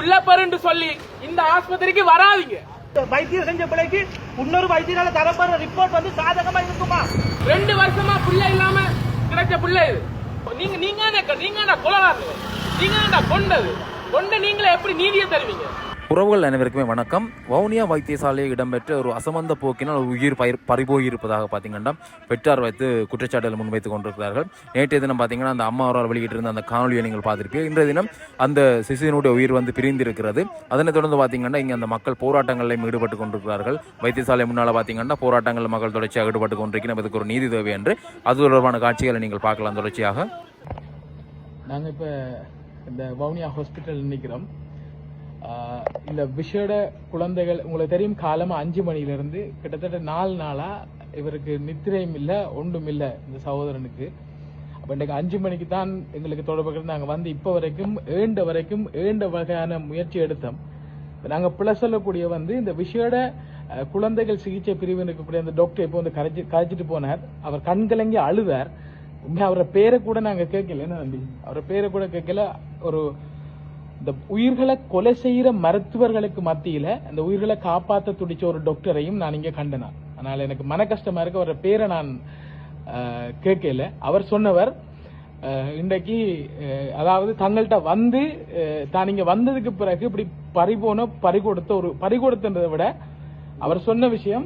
புள்ளப்பருன்னு சொல்லி இந்த ஆஸ்பத்திரிக்கு வராதீங்க. வைத்தியம் செஞ்ச பிள்ளைக்கு இன்னொரு வைத்தியரால தரப்படுற ரிப்போர்ட் வந்து சாதகமா இருக்குமா? ரெண்டு வருஷமா புள்ள இல்லாம கிடைச்ச புள்ள இது. நீங்க நீங்க நீங்க கொலகாரங்க நீங்க கொண்டது? கொண்ட நீங்களே எப்படி நீதியை தருவீங்க? உறவுகள் அனைவருக்குமே வணக்கம். வவுனியா வைத்தியசாலையில் இடம்பெற்ற ஒரு அசமந்த போக்கினால் உயிர் பயிர் பறிபோயிருப்பதாக பார்த்தீங்கன்னா பெற்றார் வைத்து குற்றச்சாட்டுகள் முன்வைத்துக் கொண்டிருக்கிறார்கள். நேற்றைய தினம் பார்த்தீங்கன்னா அந்த அம்மா அவரால் வெளியிட்டிருந்த அந்த காணொலியை நீங்கள் பார்த்துருப்பீங்க இன்றைய தினம் அந்த சிசுவினுடைய உயிர் வந்து பிரிந்திருக்கிறது. அதனைத் தொடர்ந்து பார்த்தீங்கன்னா இங்கே அந்த மக்கள் போராட்டங்களிலும் ஈடுபட்டு கொண்டிருக்கிறார்கள். வைத்தியசாலை முன்னால் பார்த்தீங்கன்னா போராட்டங்கள் மக்கள் தொடர்ச்சியாக ஈடுபட்டு கொண்டிருக்கிறோம். இதுக்கு ஒரு நீதி தேவை என்று. அது தொடர்பான காட்சிகளை நீங்கள் பார்க்கலாம் தொடர்ச்சியாக. நாங்கள் இப்போ இந்த வவுனியா ஹாஸ்பிட்டல் நிற்கிறோம் இந்த விஷேட குழந்தைகள் உங்களுக்கு தெரியும் காலமா அஞ்சு மணியிலிருந்து கிட்டத்தட்ட நாலு நாளா இவருக்கு நித்திரையும் இல்லை ஒன்றும் இல்லை இந்த சகோதரனுக்கு. அப்போ இன்றைக்கு அஞ்சு மணிக்கு தான் எங்களுக்கு தொடர்பு நாங்கள் வந்து இப்போ வரைக்கும் ஏண்ட வரைக்கும் ஏண்ட வகையான முயற்சி எடுத்தோம். நாங்கள் பிள்ளை சொல்லக்கூடிய வந்து இந்த விஷயோட குழந்தைகள் சிகிச்சை பிரிவு இருக்கக்கூடிய அந்த டாக்டர் இப்போ வந்து கரைச்சி கரைச்சிட்டு போனார். அவர் கண்கலங்கி அழுதார். உண்மையா அவரை பேரை கூட நாங்க கேட்கல. என்ன தம்பி? அவரை பேரை கூட கேட்கல. ஒரு இந்த உயிர்களை கொலை செய்யற மருத்துவர்களுக்கு மத்தியில அந்த உயிர்களை காப்பாத்த துடிச்ச ஒரு டாக்டரையும் நான் இங்க கண்டனா. அதனால எனக்கு மன கஷ்டமா இருக்கு. அவர பேரை நான் கேட்கல. அவர் சொன்னவர் இன்றைக்கு அதாவது தங்கள்கிட்ட வந்து தான் இங்க வந்ததுக்கு பிறகு இப்படி பறிபோன பறி கொடுத்த ஒரு பறி கொடுத்ததை விட அவர் சொன்ன விஷயம்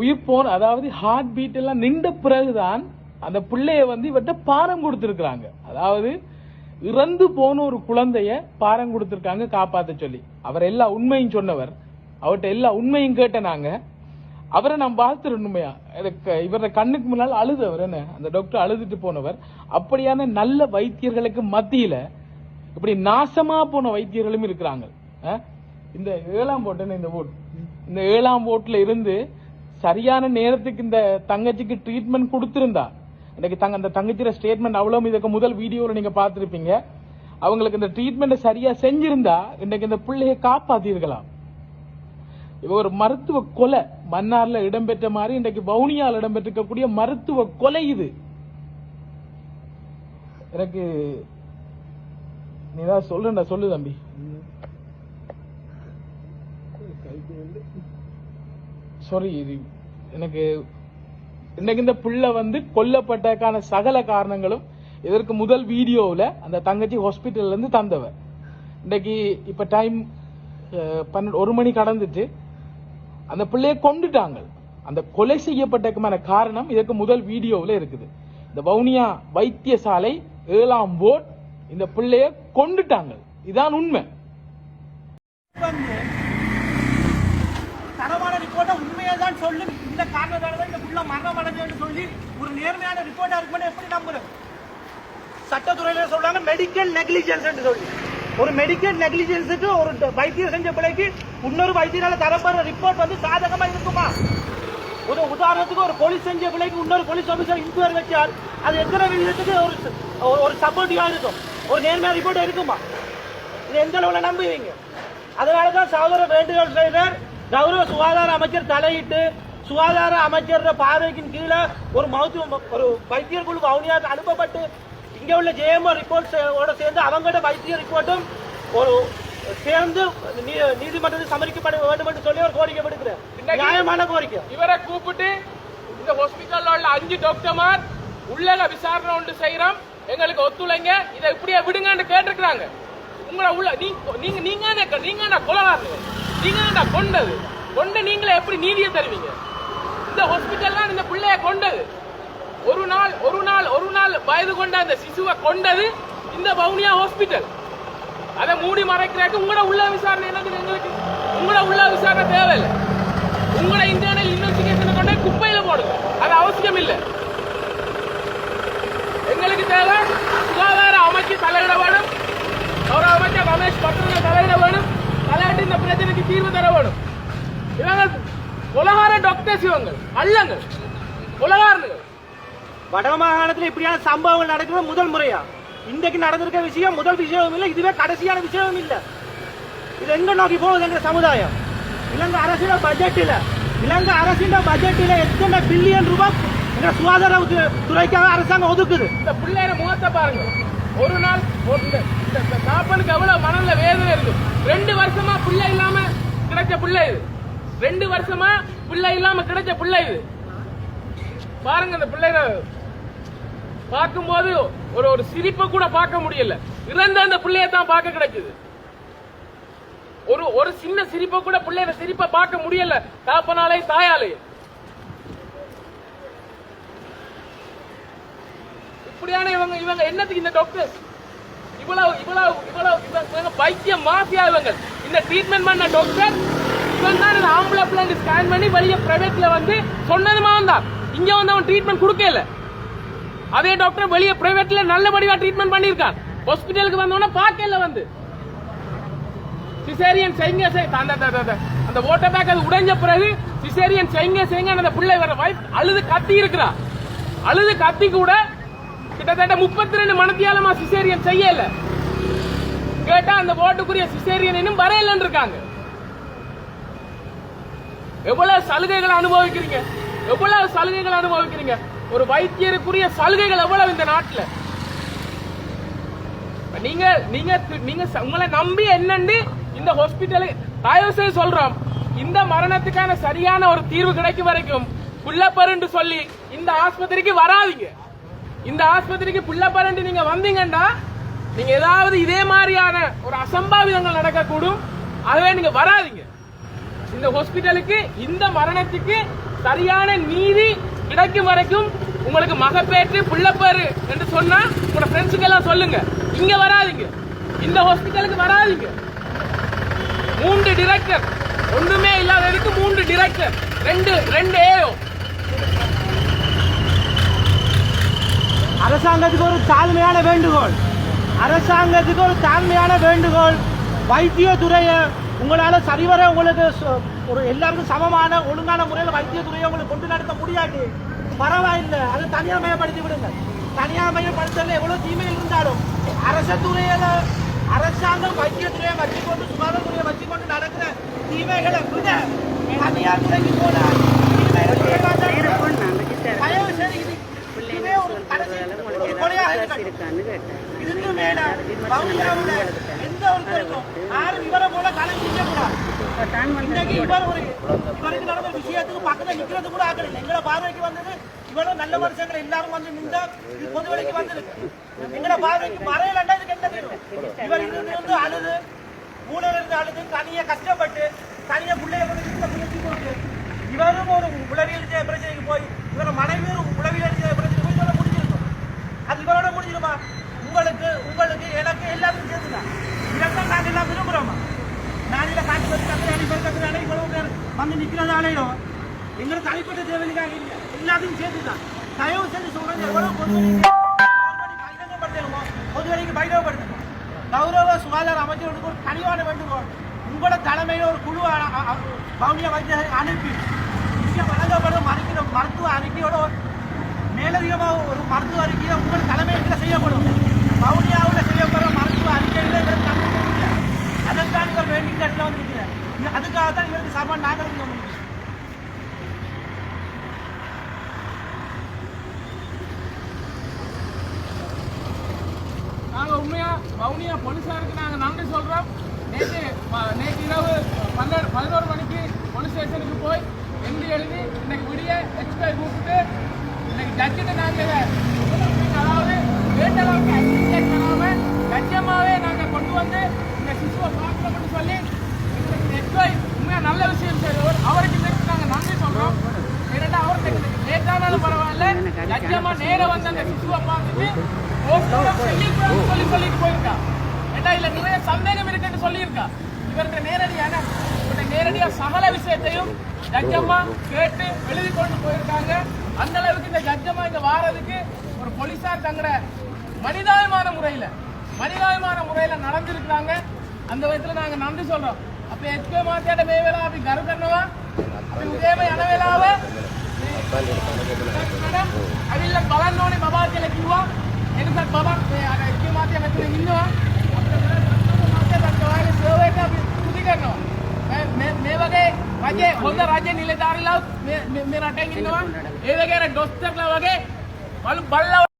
உயிர் போன அதாவது ஹார்ட் பீட் எல்லாம் நின்ற பிறகுதான் அந்த பிள்ளைய வந்து இவர்கிட்ட பாரம் கொடுத்திருக்கிறாங்க. அதாவது இறந்து போன ஒரு குழந்தைய பாரம் கொடுத்துருக்காங்க காப்பாத்த சொல்லி. அவர் எல்லா உண்மையும் சொன்னவர். அவர்கிட்ட எல்லா உண்மையும் கேட்ட நாங்க. அவரை நாம் வாழ்த்துறேன் உண்மையா இவர கண்ணுக்கு முன்னால் அழுதவர் என்ன? அந்த டாக்டர் அழுதுட்டு போனவர். அப்படியான நல்ல வைத்தியர்களுக்கு மத்தியில இப்படி நாசமா போன வைத்தியர்களும் இருக்கிறாங்க. இந்த ஏழாம் போட்டுன்னு இந்த ஓட் இந்த ஏழாம் ஓட்டுல இருந்து சரியான நேரத்துக்கு இந்த தங்கச்சிக்கு ட்ரீட்மெண்ட் கொடுத்திருந்தா எனக்கு தங்க அந்த தங்கச்சியோட ஸ்டேட்மெண்ட் அவ்வளவு இதுக்கு முதல் வீடியோல நீங்க பார்த்துருப்பீங்க. அவங்களுக்கு இந்த ட்ரீட்மெண்ட் சரியா செஞ்சிருந்தா இன்னைக்கு இந்த பிள்ளையை காப்பாத்திருக்கலாம். இவ ஒரு மருத்துவ கொலை. மன்னார்ல இடம்பெற்ற மாதிரி இன்றைக்கு வவுனியால் இடம்பெற்றிருக்கக்கூடிய மருத்துவ கொலை இது. எனக்கு நீ தான் சொல்லு தம்பி. சாரி இது எனக்கு இன்னைக்கு இந்த பிள்ளை வந்து கொல்லப்பட்டதுக்கான சகல காரணங்களும் இதற்கு முதல் வீடியோவில் அந்த தங்கச்சி ஹாஸ்பிட்டல்லேருந்து தந்தவர் தந்தவ. இன்னைக்கு இப்போ டைம் பன்னெண்டு ஒரு மணி கடந்துட்டு அந்த பிள்ளைய கொண்டுட்டாங்க. அந்த கொலை செய்யப்பட்டதுக்கான காரணம் இதற்கு முதல் வீடியோவில் இருக்குது. இந்த வவுனியா வைத்தியசாலை ஏழாம் போர்ட் இந்த பிள்ளைய கொண்டுட்டாங்க. இதான் உண்மை. தான் சொல்லும் இந்த காரணத்தால தான் இந்த புள்ள மரணம் அடைஞ்சதுன்னு சொல்லி ஒரு நேர்மையான ரிப்போர்ட்டா இருக்குன்னு எப்படி நம்புறது? சட்டத்துறையில சொல்றாங்க மெடிக்கல் நெக்லிஜென்ஸ் சொல்லி. ஒரு மெடிக்கல் நெக்லிஜென்ஸுக்கு ஒரு வைத்தியம் செஞ்ச பிள்ளைக்கு இன்னொரு வைத்தியரால் தரப்படுற ரிப்போர்ட் வந்து சாதகமா இருக்குமா? ஒரு உதாரணத்துக்கு ஒரு போலீஸ் செஞ்ச பிள்ளைக்கு இன்னொரு போலீஸ் ஆஃபீஸர் இன்கொயரி வச்சால் அது எத்தனை விதத்துக்கு ஒரு ஒரு- ஒரு சப்போர்ட்டிவா இருக்கும்? ஒரு நேர்மையான ரிப்போர்ட் இருக்குமா? இது எந்த அளவுல நம்புவீங்க? அதனால தான் சகோதர வேண்டுகோள் செய்தார். கௌரவ சுகாதார அமைச்சர் தலையிட்டு சுகாதார அமைச்சர் பார்வைக்கின் கீழே ஒரு மருத்துவ ஒரு வைத்தியர் குழு வவுனியாவுக்கு அனுப்பப்பட்டு இங்க உள்ள ஜேஎம்ஓ ரிப்போர்ட் ஓட சேர்ந்து அவங்களோட வைத்திய ரிப்போர்ட்டும் ஒரு சேர்ந்து நீதிமன்றத்தில் சமரிக்கப்பட வேண்டும் என்று சொல்லி ஒரு கோரிக்கை விடுக்கிறேன். நியாயமான கோரிக்கை. இவரை கூப்பிட்டு இந்த ஹாஸ்பிட்டல்ல உள்ள அஞ்சு டாக்டர்மார் உள்ளக விசாரணை ஒன்று செய்யறோம். எங்களுக்கு ஒத்துழைங்க. இதை இப்படியே விடுங்கன்னு கேட்டிருக்கிறாங்க. உங்களை உள்ள நீ- நீங்க நீங்க நீங்க கொலகாரங்க நீங்க கொண்டது. கொண்ட நீங்களே எப்படி நீதியை தருவீங்க? இந்த ஹாஸ்பிட்டல் தான் இந்த பிள்ளைய கொண்டது. ஒரு நாள் ஒரு நாள் ஒரு நாள் வயது கொண்ட அந்த சிசுவை கொண்டது இந்த பவுனியா ஹாஸ்பிட்டல் அதை மூடி மறைக்கிறாக்கு உங்களோட உள்ள விசாரணை என்னது எங்களுக்கு? உங்களோட உள்ள விசாரணை தேவையில்லை. உங்களோட இந்தியான இன்வெஸ்டிகேஷன் கொண்டு போய் குப்பையில போடுங்க அது அவசியம் இல்லை எங்களுக்கு தேவை சுகாதார அமைச்சு தலையிட வேணும் கௌரவ அமைச்சர் ரமேஷ் பட்டண தலையிட வேணும் தலையிட்டு இந்த பிரச்சனைக்கு தீர்வு தர வேணும் இவங்க உலகார டாக்டர்ஸ் இவங்க அல்லங்கள் உலகாரனுங்கள் வட மாகாணத்துல இப்படியான சம்பவங்கள் நடக்கிறது முதல் முறையா? இன்றைக்கு நடந்திருக்க விஷயம் முதல் விஷயமும் இல்லை இதுவே கடைசியான விஷயமும் இல்லை. இது எங்க நோக்கி போகுது எங்க சமுதாயம்? இலங்கை அரசின் பட்ஜெட்டில் இலங்கை அரசின் பட்ஜெட்டில் எத்தனை பில்லியன் ரூபாய் எங்க சுகாதார துறைக்காக அரசாங்கம் ஒதுக்குது? இந்த பிள்ளையோட முகத்தை பாருங்க ஒரு நாள் ஒரு அம்மனுக்கு எவ்வளவு மனநில வேதனை இருக்கும் பிள்ளை இல்லாம கிடைச்ச பிள்ளை இது. ரெண்டு வருஷமா பிள்ளை இல்லாம கிடைச்ச பிள்ளை இது. பாருங்க அந்த பிள்ளைய பார்க்கும்போது ஒரு ஒரு சிரிப்பை கூட பார்க்க முடியல. இறந்த அந்த பிள்ளைய தான் பார்க்க கிடைக்குது. ஒரு ஒரு சின்ன சிரிப்பை கூட பிள்ளைய சிரிப்பை பார்க்க முடியல. தாப்பனாலே தாயாலே. இப்படியான இவங்க இவங்க என்னத்துக்கு இந்த டாக்டர் இவ்வளவு இவ்வளவு இவ்வளவு இவங்க பைத்திய மாஃபியா இவங்க இந்த ட்ரீட்மெண்ட் பண்ண டாக்டர் இவன் தான் இந்த ஆம்பளை பிள்ளைங்க ஸ்கேன் பண்ணி வெளியே பிரைவேட்ல வந்து சொன்னதுமா வந்தான். இங்க வந்து அவன் ட்ரீட்மெண்ட் கொடுக்கல அதே டாக்டர் வெளியே பிரைவேட்ல நல்லபடியா ட்ரீட்மெண்ட் பண்ணியிருக்கான். ஹாஸ்பிட்டலுக்கு வந்தவன பார்க்கல வந்து. சிசேரியன் செய்யுங்க செய்- அந்த அந்த- அந்த- ஓட்ட பேக் அது உடைஞ்ச பிறகு சிசேரியன் செய்யுங்க செய்யுங்க அந்த பிள்ளை வர வைஃப் அழுது கத்தி இருக்கிறா அழுது கத்தி கூட கிட்டத்தட்ட முப்பத்தி ரெண்டு மனத்தியாலமா சிசேரியன் செய்யல. கேட்டா அந்த ஓட்டுக்குரிய சிசேரியன் இன்னும் வரையலன்னு இருக்காங்க. எவ்வளவு சலுகைகளை அனுபவிக்கிறீங்க? எவ்வளவு சலுகைகளை அனுபவிக்கிறீங்க? ஒரு வைத்தியருக்குரிய சலுகைகள் எவ்வளவு இந்த நாட்டுல? நீங்க நீங்க நீங்க உங்களை நம்பி என்னன்னு இந்த ஹாஸ்பிட்டலு தயவு செய்து சொல்றோம். இந்த மரணத்துக்கான சரியான ஒரு தீர்வு கிடைக்கும் வரைக்கும் புள்ளப்பருன்னு சொல்லி இந்த ஆஸ்பத்திரிக்கு வராதிங்க. இந்த ஆஸ்பத்திரிக்கு புள்ளப்பருண்டு நீங்க வந்தீங்கன்னா நீங்க ஏதாவது இதே மாதிரியான ஒரு அசம்பாவிதங்கள் நடக்கக்கூடும். அதுவே நீங்க வராதீங்க. இந்த ஹாஸ்பிட்டலுக்கு இந்த மரணத்துக்கு சரியான நீதி கிடைக்கும் வரைக்கும் உங்களுக்கு மகப்பேற்று புள்ளப்பேரு என்று சொன்னா உங்களோட ஃப்ரெண்ட்ஸுக்கு எல்லாம் சொல்லுங்க. இங்க வராதீங்க. இந்த ஹாஸ்பிட்டலுக்கு வராதிங்க. மூன்று டிரெக்டர் ஒண்ணுமே இல்லாததுக்கு மூன்று டிரெக்டர் ரெண்டு ரெண்டு ஏஓ அரசாங்கத்துக்கு ஒரு தாழ்மையான வேண்டுகோள். அரசாங்கத்துக்கு ஒரு தாழ்மையான வேண்டுகோள். வைத்தியத்துறையை உங்களால சரிவர உங்களுக்கு ஒரு எல்லாருக்கும் சமமான ஒழுங்கான முறையில் வைத்தியத்துறையை உங்களுக்கு கொண்டு நடத்த முடியாது. பரவாயில்லை. அதை தனியார் மயப்படுத்தி விடுங்க தனியார் மயப்படுத்தல எவ்வளவு தீமைகள் இருந்தாலும் அரச துறையில அரசாங்கம் வைத்தியத்துறையை வச்சுக்கொண்டு சுகாதாரத்துறையை வச்சுக்கொண்டு நடக்கிற தீமைகளை விட தனியார் துறைக்கு இருக்கும். தயவு செய்து எந்த ஒரு விஷயத்துக்கு பக்கத்துல நிக்கிறது கூட ஆக்கல எங்களை பார்வைக்கு வந்தது இவ்வளவு நல்ல மனுஷங்களை எல்லாரும் வந்து நின்றா இது பொது வழிக்கு வந்திருக்கு எங்களை பார்வைக்கு மறையலண்டா இதுக்கு என்ன இவர் இருந்து இருந்து அழுது மூலையில இருந்து அழுது தனியா கஷ்டப்பட்டு தனியா பிள்ளைய கொண்டு போட்டு இவரும் ஒரு உளவியல் பிரச்சனைக்கு போய் இவர மனைவியும் ஒரு உளவியல் ஜெய பிரச்சனைக்கு போய் இதோட முடிஞ்சிருக்கும் அது இவரோட முடிஞ்சிருமா? உங்களுக்கு உங்களுக்கு எனக்கு எல்லாத்துக்கும் சேர்த்துதான் இதைத்தான் நாங்கள் எல்லாம் விரும்புகிறோமா நாளையில காட்டு பத்து கத்து அணி பேர் கத்து இவ்வளவு பேர் வந்து நிற்கிறது ஆலையிடும் எங்களுக்கு தனிப்பட்ட தேவைக்காக இல்லை எல்லாத்தையும் சேர்த்து தான் தயவு செஞ்சு சொல்றது எவ்வளவு பொது பகிரங்கப்படுத்தணுமோ பொது வரைக்கும் பகிரங்கப்படுத்தணும் கௌரவ சுகாதார அமைச்சர்களுக்கு ஒரு கனிவான வேண்டுகோள். உங்களோட தலைமையில் ஒரு குழு அ- அ- வைத்தியரை அனுப்பி இங்கே வழங்கப்படும் மருத்துவ மருத்துவ அறிக்கையோட மேலதிகமாக ஒரு மருத்துவ அறிக்கையை உங்கள் தலைமையில் செய்யப்படும். வவுனியாவில் செய்யப்படுற மருத்துவ அறிக்கையில் இவர் கலந்து அதற்கான இவர் வேண்டிங் கார்டில் வந்து அதுக்காக தான் இவருக்கு சாப்பாடு நாங்கள் இருக்க முடியும் நாங்கள் உண்மையாக வவுனியா போலீஸாருக்கு நாங்கள் நன்றி சொல்கிறோம் நேற்று நேற்று இரவு பன்னெண்டு பதினோரு மணிக்கு போலீஸ் ஸ்டேஷனுக்கு போய் எழுதி எழுதி இன்னைக்கு விடிய எக்ஸ்பை கூப்பிட்டு ஜட்ஜிட்டு நாங்க இதை அதாவது வேண்ட அளவுக்கு அக்ரிசியேட் பண்ணாம லட்சமாவே கொண்டு வந்து இந்த சிசுவை பார்க்கணும்னு சொல்லி எக்ஸ்பை உண்மையா நல்ல விஷயம் செய்தவர் அவருக்கு இன்னைக்கு நாங்கள் நன்றி சொல்கிறோம் ஏன்னா அவர் லேட்டானாலும் பரவாயில்ல. லட்சமா நேராக வந்து அந்த சிசுவை பார்த்துட்டு சொல்லி சொல்லிட்டு போயிருக்கா. ஏண்டா இல்ல நிறைய சந்தேகம் இருக்குன்னு சொல்லியிருக்கா. இவர்கிட்ட நேரடியான கிட்ட நேரடியாக சகல விஷயத்தையும் ஜட்ஜம்மா கேட்டு எழுதி கொண்டு போயிருக்காங்க. அந்த அளவுக்கு இந்த ஜட்ஜம்மா இங்க வாரதுக்கு ஒரு போலீஸார் தங்கட மனிதாபிமான முறையில மனிதாபிமான முறையில நடந்திருக்கிறாங்க. அந்த விதத்துல நாங்க நன்றி சொல்றோம். அப்ப எச்கே மாத்தியாட்ட மேவேலா அப்படி கரு கண்ணவா அப்படி உதயமே அனவேலாவ அவில்ல பலன்னோனி பபா கேல கிவா எனக்கு பபா எச்கே மாத்தியா மெத்துல இன்னும் அப்படி மாத்தியா தக்க வாயில சேவைட்ட அப்படி புதி கண்ணவா මේ- වගේ රජේ හොඳ රජ නිලධාරීලා මේ රටෙන් ඉන්නවා. ඒ වගේ අර ඩොස්ටර්ලා වගේ බලු බල්ලා